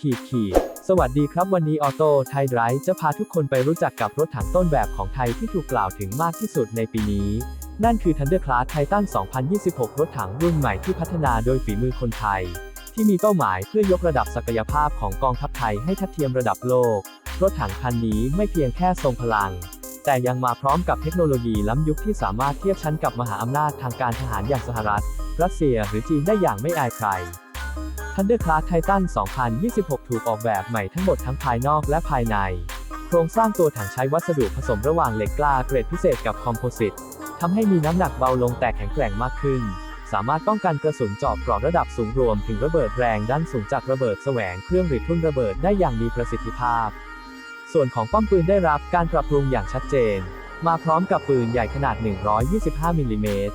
ขีดขีดสวัสดีครับ วันนี้ออโต้ไทยไดรฟ์จะพาทุกคนไปรู้จักกับรถถังต้นแบบของไทยที่ถูกกล่าวถึงมากที่สุดในปีนี้ นั่นคือ Thunder Class Titan 2026 รถถังรุ่นใหม่ที่พัฒนาโดยฝีมือคนไทย ที่มีเป้าหมายเพื่อยกระดับศักยภาพของกองทัพไทยให้ทัดเทียมระดับโลก รถถังคันนี้ไม่เพียงแค่ทรงพลัง แต่ยังมาพร้อมกับเทคโนโลยีล้ำยุคที่สามารถเทียบชั้นกับมหาอำนาจทางการทหารอย่างสหรัฐ รัสเซียหรือจีนได้อย่างไม่อายใคร Thunder Class Titan 2026 ถูกออกแบบใหม่ทั้งหมดทั้งภายนอกและภายใน โครงสร้างตัวถังใช้วัสดุผสมระหว่างเหล็กกล้าเกรดพิเศษกับคอมโพสิตทำให้มีน้ำหนักเบาลงแต่แข็งแกร่งมากขึ้น สามารถป้องกันกระสุนเจาะกราะระดับสูงรวมถึงระเบิดแรงด้านสูงจากระเบิดแสวงเครื่องหรือทุ่นระเบิดได้อย่างมีประสิทธิภาพ ส่วนของป้อมปืนได้รับการปรับปรุงอย่างชัดเจน มาพร้อมกับปืนใหญ่ขนาด 125มิลลิเมตร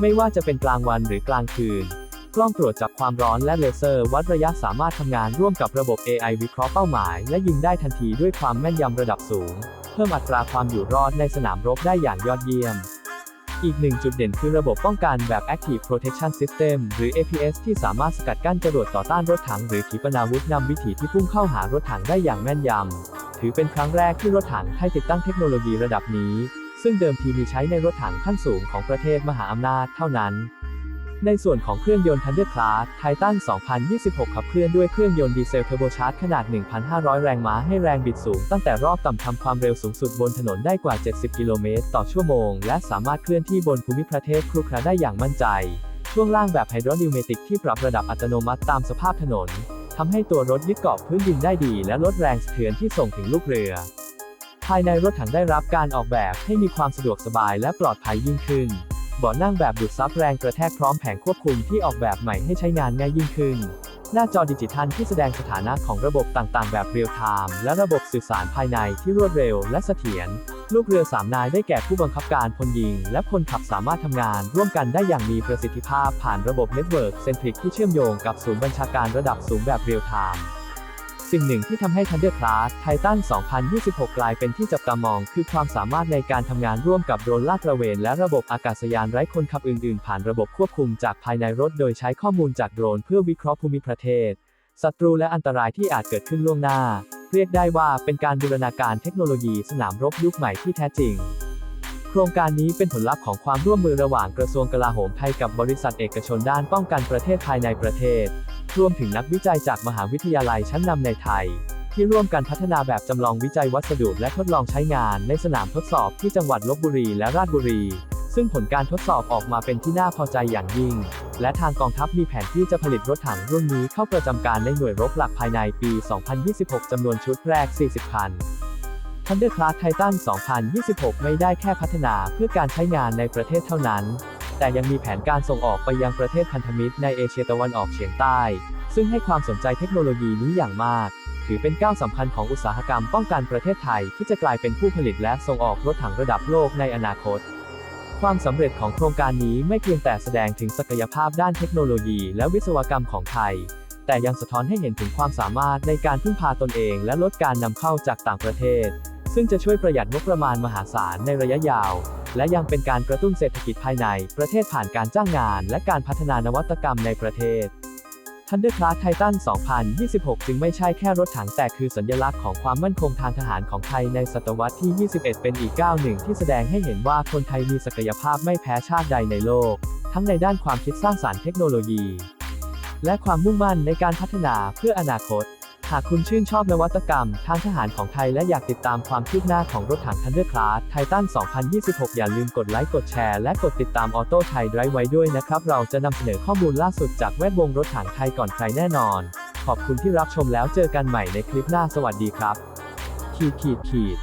ไม่ว่าจะเป็นกลางวันหรือกลางคืน กล้องตรวจจับความร้อนและเลเซอร์วัดระยะสามารถทำงานร่วมกับระบบ AI วิเคราะห์เป้าหมาย และยิงได้ทันทีด้วยความแม่นยำระดับสูง เพิ่มอัตราความอยู่รอดในสนามรบได้อย่างยอดเยี่ยมอีกหนึ่งจุดเด่นคือระบบป้องกันแบบ Active Protection System หรือ APS ที่สามารถสกัดกั้นจรวดต่อต้านรถถังหรือขีปนาวุธนำวิถีที่พุ่งเข้าหารถถังได้อย่างแม่นยำ ถือเป็นครั้งแรกที่รถถังไทยติดตั้งเทคโนโลยีระดับนี้ ซึ่งเดิมทีมีใช้ในรถถังขั้นสูงของประเทศมหาอำนาจเท่านั้น ในส่วนของเครื่องยนต์ Thunder Class Titan 2026 ขับเคลื่อนด้วยเครื่องยนต์ดีเซลเทอร์โบชาร์จขนาด 1,500 แรงม้าให้แรงบิดสูงตั้งแต่รอบต่ำทำความเร็วสูงสุดบนถนนได้กว่า 70 กิโลเมตรต่อชั่วโมง และสามารถเคลื่อนที่บนภูมิประเทศครุขระได้อย่างมั่นใจ ช่วงล่างแบบไฮดรอนิวเมติกที่ปรับระดับอัตโนมัติตามสภาพถนนทำให้ตัวรถยึดเกาะพื้นดินได้ดี และลดแรงสะเทือนที่ส่งถึงลูกเรือ ภายในรถถังได้รับการออกแบบให้มีความสะดวกสบายและปลอดภัยยิ่งขึ้นเบาะนั่งแบบดูดซับแรงกระแทกพร้อมแผงควบคุมที่ออกแบบใหม่ให้ใช้งานง่ายยิ่งขึ้น หน้าจอดิจิทัลที่แสดงสถานะของระบบต่างๆ แบบเรียลไทม์และระบบสื่อสารภายในที่รวดเร็วและเสถียร ลูกเรือสามนายได้แก่ผู้บังคับการพลยิง และคนขับสามารถทำงาน ร่วมกันได้อย่างมีประสิทธิภาพผ่านระบบเน็ตเวิร์กเซนทริกที่เชื่อมโยงกับศูนย์บัญชาการระดับสูงแบบเรียลไทม์ สิ่งหนึ่งที่ทำให้ Thunder Class Titan 2026 กลายเป็นที่จับตามอง คือความสามารถในการทำงานร่วมกับโดรนลาดตระเวน และระบบอากาศยานไร้คนขับอื่น ๆ ผ่านระบบควบคุมจากภายในรถโดยใช้ข้อมูลจากโดรนเพื่อวิเคราะห์ภูมิประเทศ ศัตรูและอันตรายที่อาจเกิดขึ้นล่วงหน้า เรียกได้ว่าเป็นการบูรณาการเทคโนโลยีสนามรบยุคใหม่ที่แท้จริงโครงการนี้เป็นผลลัพธ์ของความร่วมมือระหว่างกระทรวงกลาโหมไทยกับบริษัทเอกชนด้านป้องกันประเทศภายในประเทศ รวมถึงนักวิจัยจากมหาวิทยาลัยชั้นนำในไทย ที่ร่วมกันพัฒนาแบบจำลองวิจัยวัสดุและทดลองใช้งานในสนามทดสอบที่จังหวัดลบบุรีและราชบุรี ซึ่งผลการทดสอบออกมาเป็นที่น่าพอใจอย่างยิ่ง และทางกองทัพมีแผนที่จะผลิตรถถังรุ่นนี้เข้าประจำการในหน่วยรบหลักภายในปี 2026จำนวนชุดแรก 40 คัน Thunder Class Titan 2026 ไม่ได้แค่พัฒนาเพื่อการใช้งานในประเทศเท่านั้น แต่ยังมีแผนการส่งออกไปยังประเทศพันธมิตรในเอเชียตะวันออกเฉียงใต้ ซึ่งให้ความสนใจเทคโนโลยีนี้อย่างมาก ถือเป็นก้าวสำคัญของอุตสาหกรรมป้องกันประเทศไทยที่จะกลายเป็นผู้ผลิตและส่งออกรถถังระดับโลกในอนาคต ความสำเร็จของโครงการนี้ไม่เพียงแต่แสดงถึงศักยภาพด้านเทคโนโลยีและวิศวกรรมของไทย แต่ยังสะท้อนให้เห็นถึงความสามารถในการพึ่งพาตนเอง และลดการนำเข้าจากต่างประเทศ ซึ่งจะช่วยประหยัดงบประมาณมหาศาลในระยะยาว และยังเป็นการกระตุ้นเศรษฐกิจภายใน ประเทศผ่านการจ้างงาน และการพัฒนานวัตกรรมในประเทศ Thunder Class Titan 2026 จึงไม่ใช่แค่รถถังแต่คือสัญลักษณ์ของความมั่นคงทางทหารของไทยในศตวรรษที่ 21 เป็นอีกก้าวหนึ่งที่แสดงให้เห็นว่าคนไทยมีศักยภาพไม่แพ้ชาติใดในโลก ทั้งในด้านความคิดสร้างสารรค์เทคโนโลยี และความมุ่งมั่นในการพัฒนาเพื่ออนาคต หากคุณชื่นชอบนวัตกรรม ทางทหารของไทยและอยากติดตามความคืบหน้าของรถถัง Thunder Class Titan 2026 อย่าลืมกดไลค์ กดแชร์ และกดติดตามออโต้ไทยไดรไว้ด้วยนะครับ เราจะนำเสนอข้อมูลล่าสุดจากแวดวงรถถังไทยก่อนใครแน่นอน ขอบคุณที่รับชมแล้วเจอกันใหม่ในคลิปหน้าสวัสดีครับ ขีดขีดขีด